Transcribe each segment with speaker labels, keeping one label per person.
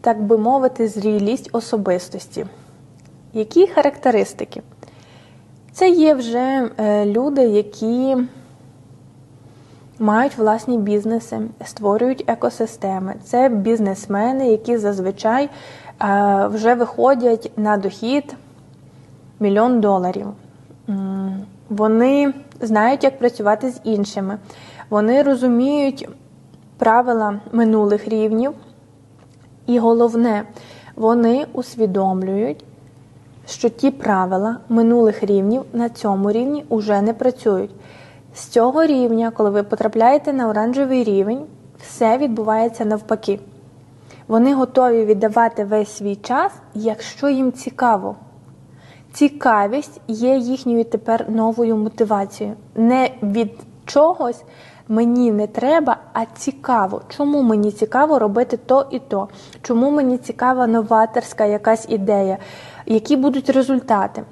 Speaker 1: так би мовити, зрілість особистості. Які характеристики? Це є вже е, люди, які мають власні бізнеси, створюють екосистеми. Це бізнесмени, які зазвичай е, вже виходять на дохід мільйон доларів. Вони знають, як працювати з іншими. Вони розуміють правила минулих рівнів. І головне, вони усвідомлюють, що ті правила минулих рівнів на цьому рівні вже не працюють. З цього рівня, коли ви потрапляєте на оранжевий рівень, все відбувається навпаки. Вони готові віддавати весь свій час, якщо їм цікаво. Цікавість є їхньою тепер новою мотивацією. Не від чогось мені не треба, а цікаво. Чому мені цікаво робити то і то? Чому мені цікава новаторська якась ідея? Які будуть результати?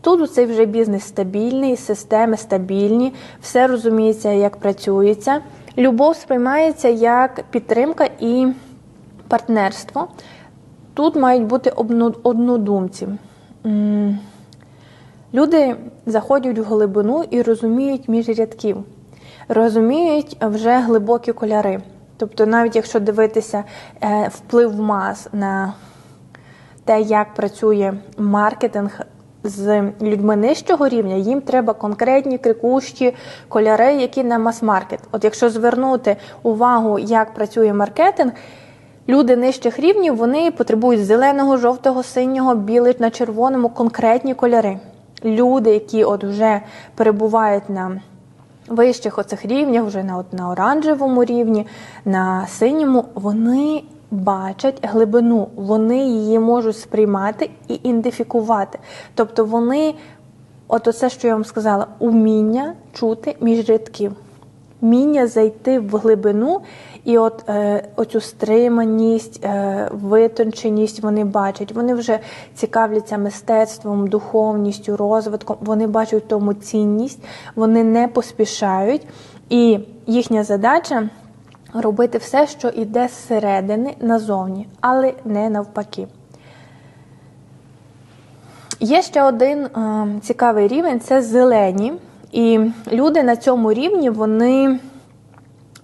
Speaker 1: Тут у цей вже бізнес стабільний, системи стабільні, все розуміється, як працюється. Любов сприймається як підтримка і партнерство. Тут мають бути однодумці. Люди заходять в глибину і розуміють між рядків, розуміють вже глибокі кольори. Тобто, навіть якщо дивитися е, вплив мас на те, як працює маркетинг з людьми нижчого рівня, їм треба конкретні крикущі кольори, які на мас-маркет. От якщо звернути увагу, як працює маркетинг, люди нижчих рівнів вони потребують зеленого, жовтого, синього, білий на червоному конкретні кольори. Люди, які от вже перебувають на вищих оцих рівнях, вже на, на оранжевому рівні, на синьому, вони бачать глибину, вони її можуть сприймати і ідентифікувати. Тобто вони, от оце, що я вам сказала, уміння чути між рядків. Вміння зайти в глибину, і от е, оцю стриманість, е, витонченість вони бачать. Вони вже цікавляться мистецтвом, духовністю, розвитком. Вони бачать в тому цінність, вони не поспішають. І їхня задача робити все, що йде зсередини назовні, але не навпаки. Є ще один е, цікавий рівень це зелені. І люди на цьому рівні вони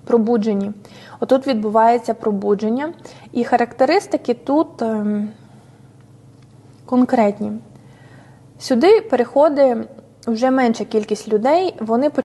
Speaker 1: пробуджені. Отут відбувається пробудження, і характеристики тут ем, конкретні. Сюди переходить вже менша кількість людей, вони